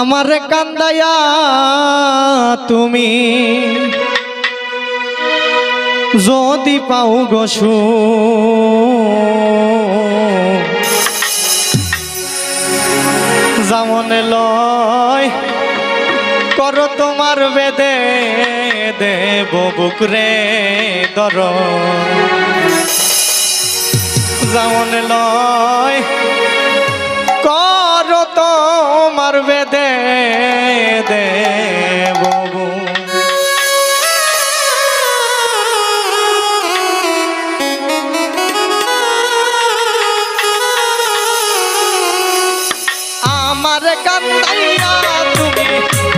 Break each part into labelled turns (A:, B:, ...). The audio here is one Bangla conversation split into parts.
A: আমার কান্দায়া তুমি। যদি পাও গসু যেমন লয় কর তোমার বেদে, দেব বুকরে দর যেমন লয় দেব আমার কান্দাইয়া তুমি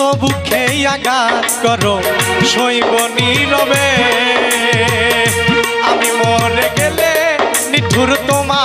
A: তবু খেয়ে আঘাত করো শৈব নীরবে। আমি মরে গেলে নিঠুর তোমার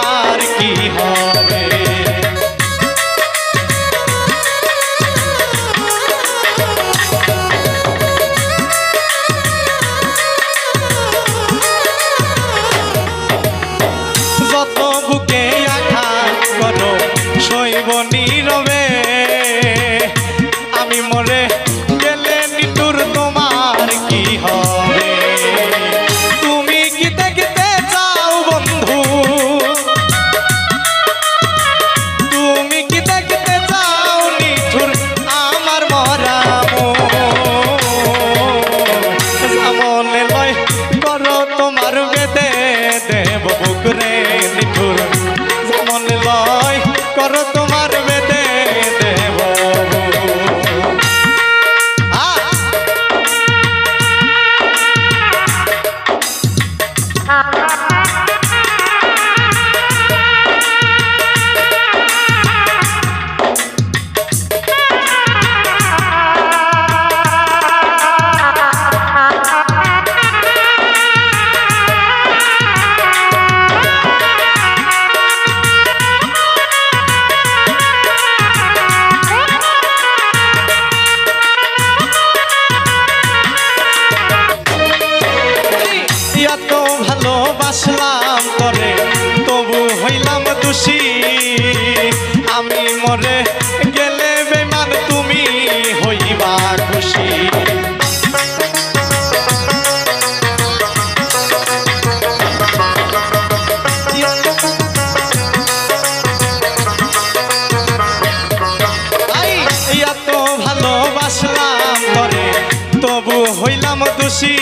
A: সালাম করে তবু হইলাম দোষী। আমি মরে গেলে বেমান তুমি হইবা খুশি। ভালোবাসলাম করে তবু হইলাম দোষী।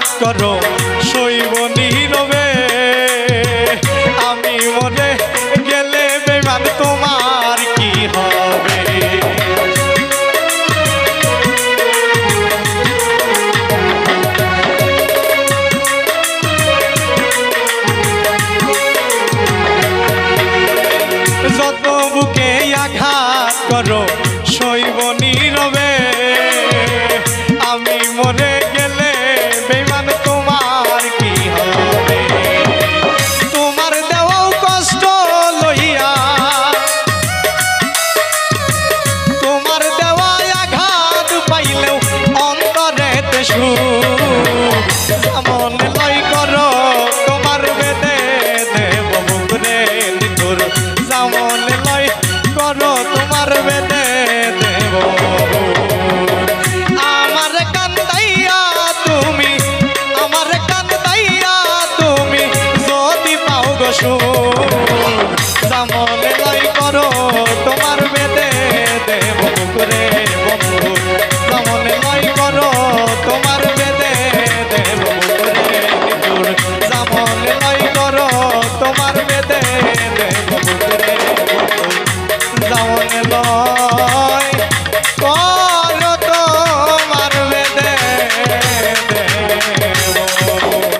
A: corona